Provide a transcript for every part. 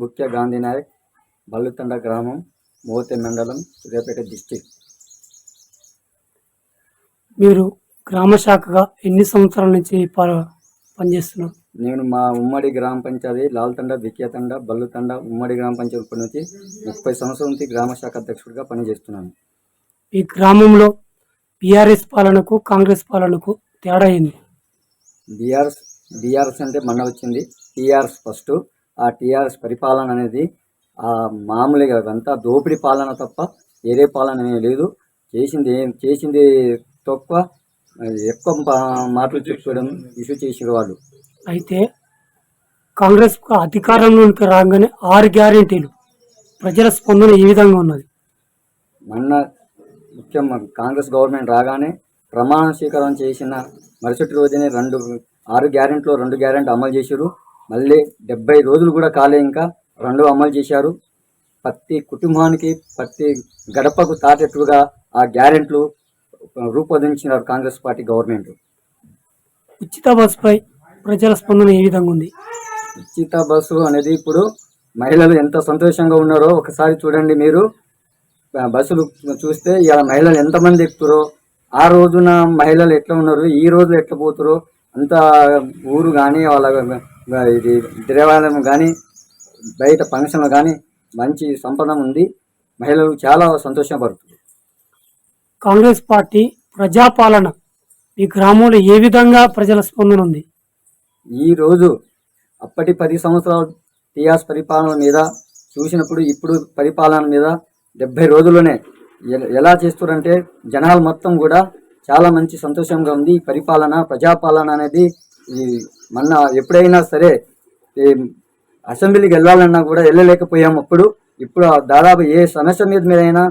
బుక్య గాంధీ నాయక్ బల్లుతండ గ్రామం మోతే మండలం సూర్యాపేట డిస్టిక్. మీరు గ్రామ శాఖగా ఎన్ని సంవత్సరాల నుంచి పనిచేస్తున్నారు? నేను మా ఉమ్మడి గ్రామ పంచాయతీ లాల్తండ విక్యతండ బల్లుతండ ఉమ్మడి గ్రామ పంచాయతీ నుంచి ముప్పై సంవత్సరాల నుంచి గ్రామ శాఖ అధ్యక్షుడిగా పనిచేస్తున్నాను. ఈ గ్రామంలో బీఆర్ఎస్ పాలనకు కాంగ్రెస్ పాలనకు తేడా ఏంది? బీఆర్ఎస్ బీఆర్ఎస్ అంటే మొన్న వచ్చింది. TRS first. ఆ టీఆర్ఎస్ పరిపాలన అనేది ఆ మామూలుగా అంతా దోపిడీ పాలన తప్ప వేరే పాలన లేదు. చేసింది ఏం చేసింది తక్కువ ఎక్కువ మాటలు చెప్పుకోవడం ఇష్యూ చేసిన వాళ్ళు. అయితే కాంగ్రెస్ అధికారంలోకి రాగానే ఆరు గ్యారెంటీలు ప్రజల స్పందన ఏ విధంగా ఉన్నది. మొన్న ముఖ్యం కాంగ్రెస్ గవర్నమెంట్ రాగానే ప్రమాణ స్వీకారం చేసిన మరుసటి రోజునే రెండు ఆరు గ్యారెంట్లో రెండు గ్యారెంటీ అమలు చేశారు. మళ్ళీ డెబ్బై రోజులు కూడా కాలే ఇంకా. రెండు అమలు చేశారు. ప్రతి కుటుంబానికి ప్రతి గడపకు తాటెట్టుగా ఆ గ్యారెంట్లు రూపొందించినారు కాంగ్రెస్ పార్టీ గవర్నమెంట్. ఉచిత బస్సుపై ప్రజల స్పందన ఏ విధంగా ఉంది? ఉచిత బస్సు అనేది ఇప్పుడు మహిళలు ఎంత సంతోషంగా ఉన్నారో ఒకసారి చూడండి మీరు. బస్సులు చూస్తే ఇలా మహిళలు ఎంతమంది ఎక్కుతారో ఆ రోజున మహిళలు ఎట్లా ఉన్నారు ఈ రోజు ఎట్లా పోతారో అంత ఊరు కానీ వాళ్ళ ఇది దేవాలయం కానీ బయట ఫంక్షన్లు కానీ మంచి సంపద ఉంది. మహిళలు చాలా సంతోషపడుతుంది కాంగ్రెస్ పార్టీ ప్రజాపాలన ఈ గ్రామంలో ఏ విధంగా ప్రజల స్పందన ఉంది? ఈ రోజు అప్పటి పది సంవత్సరాల టీఆర్ఎస్ పరిపాలన మీద చూసినప్పుడు ఇప్పుడు పరిపాలన మీద డెబ్బై రోజుల్లోనే ఎలా చేస్తారంటే జనాలు మొత్తం కూడా చాలా మంచి సంతోషంగా ఉంది. పరిపాలన ప్రజాపాలన అనేది ఈ మొన్న ఎప్పుడైనా సరే ఈ అసెంబ్లీకి వెళ్ళాలన్నా కూడా వెళ్ళలేకపోయాం అప్పుడు. ఇప్పుడు దాదాపు ఏ సమస్య మీద మీదైనా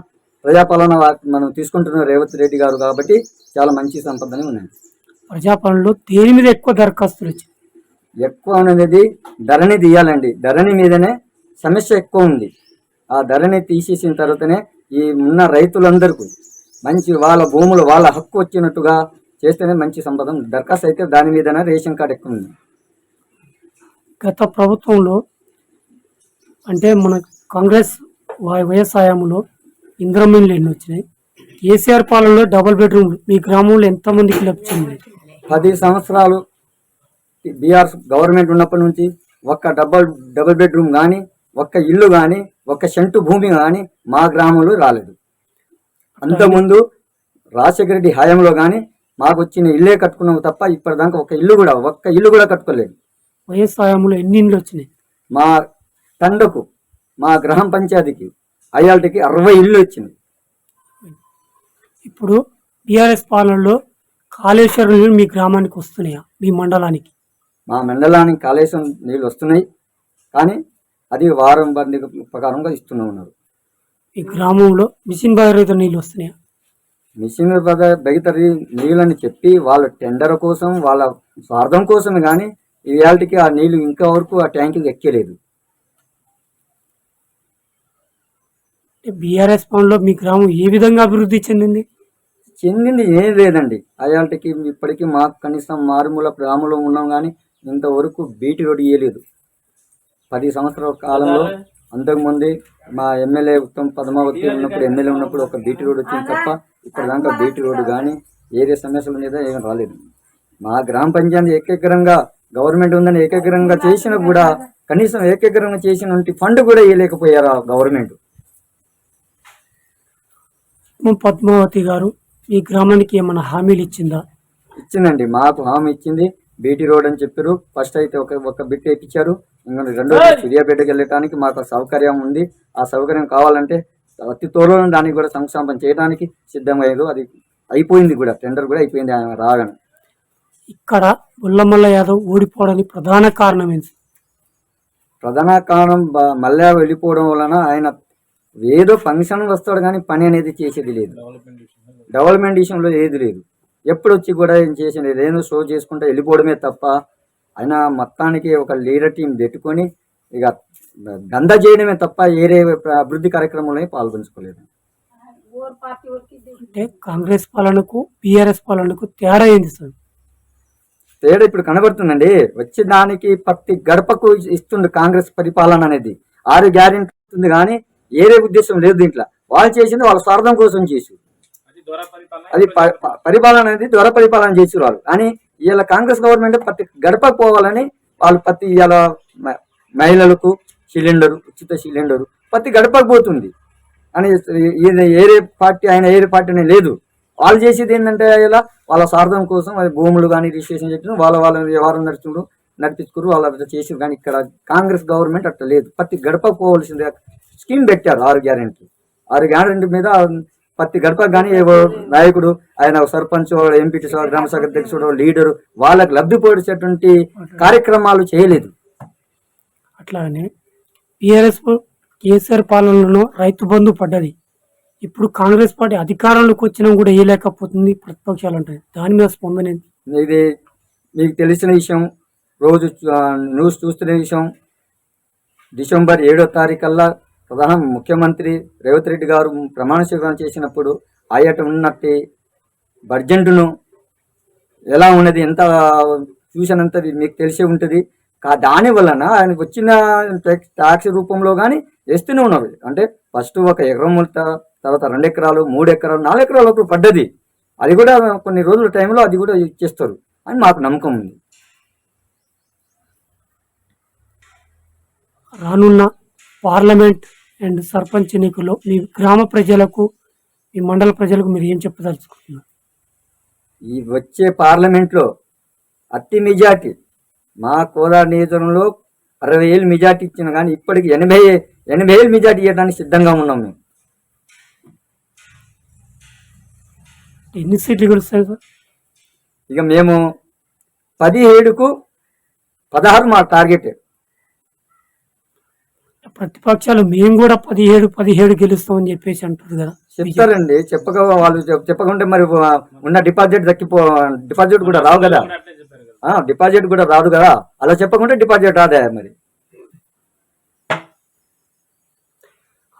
ప్రజాపాలన మనం తీసుకుంటున్న రేవంత్ రెడ్డి గారు కాబట్టి చాలా మంచి సంపదని ఉన్నాయి ప్రజాపాలనలో దేని మీద ఎక్కువ దరఖాస్తులు వచ్చాయి. ఎక్కువ అనేది ధరని తీయాలండి. ధరని మీదనే సమస్య ఎక్కువ ఉంది. ఆ ధరని తీసేసిన తర్వాతనే ఈ ఉన్న రైతులందరికీ మంచి వాళ్ళ భూములు వాళ్ళ హక్కు వచ్చినట్టుగా చేస్తేనే మంచి సంపద. దరఖాస్తు అయితే దాని మీదనే రేషన్ కార్డు ఎక్కువ ఉంది. గత ప్రభుత్వంలో అంటే మన కాంగ్రెస్ వా- వ్యవసాయంలో ఇంద్రమిన్లు ఎన్ని వచ్చినాయి? కేసీఆర్ పాలనలో డబుల్ బెడ్రూమ్లు. మీ గ్రామంలో ఎంతమందికి లభించింది? పది సంవత్సరాలు బీఆర్ గవర్నమెంట్ ఉన్నప్పటి నుంచి ఒక్క డబల్ డబుల్ బెడ్రూమ్ కానీ ఒక్క ఇల్లు కానీ ఒక్క సెంటు భూమి కానీ మా గ్రామంలో రాలేదు. అంతకుముందు రాజశేఖర రెడ్డి హయాంలో కానీ మాకు వచ్చిన ఇల్లే కట్టుకున్నాము తప్ప ఇప్పటిదాకా ఒక ఇల్లు కూడా ఒక్క ఇల్లు కూడా కట్టుకోలేదు. వ్యవసాయంలో ఎన్ని ఇండ్లు వచ్చినాయి? మా తండకు మా గ్రామ పంచాయతీకి అయ్యాలకి అరవై ఇల్లు వచ్చింది ఇప్పుడు బీఆర్ఎస్ పాలనలో కాళేశ్వరం నీళ్ళు మీ గ్రామానికి వస్తున్నాయా? మీ మండలానికి? మా మండలానికి కాళేశ్వరం నీళ్ళు వస్తున్నాయి కానీ అది వారం బండి ప్రకారంగా ఇస్తూనే ఉన్నారు. మీ గ్రామంలో మిషన్ భగీరథ నీళ్ళు వస్తున్నాయా? మిషన్ బద బెగతరి నీళ్ళని చెప్పి వాళ్ళ టెండర్ కోసం వాళ్ళ స్వార్థం కోసమే కానీ ఈ వేళకి ఆ నీళ్ళు ఇంకా వరకు ఆ ట్యాంకుకి ఎక్కలేదు. బీఆర్ఎస్ పాలనలో మీ గ్రామం ఏ విధంగా అభివృద్ధి చెందింది? చెందింది ఏం లేదండి. అయాలకి ఇప్పటికీ మాకు కనీసం మారుమూల గ్రామంలో ఉన్నాం కానీ ఇంతవరకు బీటీ రోడ్డు ఇయ్యలేదు. పది సంవత్సరాల కాలంలో అంతకుముందే మా ఎమ్మెల్యే ఉత్తమ్ పద్మావతి ఉన్నప్పుడు ఎమ్మెల్యే ఉన్నప్పుడు ఒక బీటీ రోడ్ వచ్చింది తప్ప ఇప్పటిదాకా బీటీ రోడ్డు కానీ ఏదే సమస్యల మీద ఏం రాలేదు. మా గ్రామ పంచాయతీ ఏకగ్రంగా గవర్నమెంట్ ఉందని ఏకగ్రంగా చేసినా కూడా కనీసం ఏకగ్రంగా చేసిన ఫండ్ కూడా ఇవ్వలేకపోయారు ఆ గవర్నమెంట్. పద్మావతి గారు మీ గ్రామానికి ఏమైనా హామీలు ఇచ్చిందా? ఇచ్చిందండి. మాకు హామీ ఇచ్చింది. బీటీ రోడ్ అని చెప్పారు. ఫస్ట్ అయితే ఒక ఒక బిట్ వేయించారు ఇంకా రెండో సూర్యాపేటకి వెళ్ళటానికి మాకు సౌకర్యం ఉంది. ఆ సౌకర్యం కావాలంటే అతి త్వరలో దానికి కూడా సంక్షేమం చేయడానికి సిద్ధమయ్యారు అది అయిపోయింది కూడా. టెండర్ కూడా అయిపోయింది. ఆయన రాగానే. ఇక్కడ బుల్లమల్ల యాదవ్ ఓడిపోవడానికి ప్రధాన కారణం ఏంటి? ప్రధాన కారణం మళ్ళా వెళ్ళిపోవడం వలన ఆయన ఏదో ఫంక్షన్ వస్తాడు కానీ పని అనేది చేసేది లేదు. డెవలప్మెంట్ విషయంలో ఏది లేదు. ఎప్పుడు వచ్చి కూడా ఏం చేసేది ఏదో షో చేసుకుంటూ వెళ్ళిపోవడమే తప్ప ఆయన మొత్తానికి ఒక లీడర్ టీం పెట్టుకొని ఇక దంద చేయడమే తప్ప ఏరే అభివృద్ధి కార్యక్రమంలో పాల్గొంచుకోలేదు అంటే కాంగ్రెస్ పాలనకు బీఆర్ఎస్ పాలనకు తేడా ఏంది సార్? తేడా ఇప్పుడు కనబడుతుందండి. వచ్చే దానికి ప్రతి గడపకు ఇస్తుంది కాంగ్రెస్ పరిపాలన అనేది. ఆరు గ్యారెంటీ ఉంది కానీ ఏరే ఉద్దేశం లేదు దీంట్లో. వాళ్ళు చేసింది వాళ్ళ స్వార్థం కోసం చేసి అది పరిపాలన అనేది దొర పరిపాలన చేసి వాళ్ళు కానీ ఇవాళ కాంగ్రెస్ గవర్నమెంట్ ప్రతి గడపకు పోవాలని వాళ్ళు ప్రతి ఇవాళ మహిళలకు సిలిండరు ఉచిత సిలిండరు ప్రతి గడపకు పోతుంది. అని ఏరే పార్టీ ఆయన ఏరే పార్టీ అనే లేదు. వాళ్ళు చేసేది ఏంటంటే ఇలా వాళ్ళ స్వార్థం కోసం అది భూములు కానీ రిజిస్ట్రేషన్ చెప్పిన వాళ్ళ వాళ్ళ వ్యవహారం నడుచుకుంటూ నడిపించుకురు వాళ్ళు అట్లా చేసి కానీ ఇక్కడ కాంగ్రెస్ గవర్నమెంట్ అట్లా లేదు. ప్రతి గడపకు పోవాల్సిందే స్కీమ్ పెట్టారు ఆరు గ్యారెంటీ. ఆరు గ్యారెంటీ మీద ప్రతి గడపకు కానీ ఏవో నాయకుడు ఆయన సర్పంచ్ ఎంపీటీ గ్రామ శాఖ అధ్యక్షుడు లీడరు వాళ్ళకి లబ్ధి పొడిచేటువంటి కార్యక్రమాలు చేయలేదు. అట్లానే టీఆర్ఎస్ కేసీఆర్ పాలనలో రైతు బంధు పడ్డది. ఇప్పుడు కాంగ్రెస్ పార్టీ అధికారంలోకి వచ్చినా కూడా వేయలేకపోతుంది ప్రతిపక్షాలు ఉంటాయి దాని మీద స్పందన? ఇది మీకు తెలిసిన విషయం రోజు న్యూస్ చూస్తున్న విషయం డిసెంబర్ ఏడో తారీఖల్లా ప్రధాన ముఖ్యమంత్రి రేవంత్ రెడ్డి గారు ప్రమాణ స్వీకారం చేసినప్పుడు ఆయట ఉన్నట్టు బడ్జెట్ను ఎలా ఉన్నది ఎంత చూసినంత మీకు తెలిసే ఉంటుంది. కా- దాని వలన ఆయనకు వచ్చిన ట్యాక్స్ ట్యాక్స్ రూపంలో కానీ వేస్తూనే ఉన్నవి. అంటే ఫస్ట్ ఒక ఎకరం మొత్త తర్వాత రెండు ఎకరాలు మూడు ఎకరాలు నాలుగు ఎకరాల పడ్డది. అది కూడా కొన్ని రోజుల టైంలో అది కూడా ఇచ్చేస్తారు అని మాకు నమ్మకం ఉంది. రానున్న పార్లమెంట్ అండ్ సర్పంచ్ ఎన్నికల్లో మీ గ్రామ ప్రజలకు మీ మండల ప్రజలకు మీరు ఏం చెప్పదలుచుకుంటున్నారు? ఈ వచ్చే పార్లమెంట్లో అతి మెజార్టీ మా కోలార్ నియోజకవర్గంలో అరవై ఏళ్ళు మెజార్టీ ఇచ్చిన కానీ ఇప్పటికి ఎనభై ఎనభై ఏళ్ళు మెజార్టీ ఇవ్వడానికి సిద్ధంగా ఉన్నాం మేము. ఎన్ని సీట్లు గెలుస్తాయి సార్? ఇక మేము పదిహేడుకు పదహారు మా టార్గెట్. ప్రతిపక్షాలు మేము కూడా పదిహేడు పదిహేడు గెలుస్తామని చెప్పేసి అంటారు కదా. చెప్తారండి. చెప్పక వాళ్ళు చెప్- చెప్పకుంటే మరి ఉన్న డిపాజిట్ దక్కిపో డిపాజిట్ కూడా రావు కదా. డిపాజిట్ కూడా రాదు కదా. అలా చెప్పకుంటే డిపాజిట్ రాదా మరి.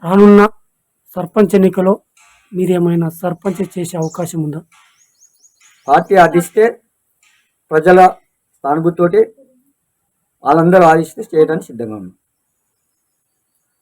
రానున్న సర్పంచ్ ఎన్నికలో మీరేమైనా సర్పంచ్ చేసే అవకాశం ఉందా? పార్టీ ఆదిస్తే ప్రజల సానుభూతితోటి వాళ్ళందరూ ఆదిస్తే చేయడానికి సిద్ధంగా ఉన్నాం.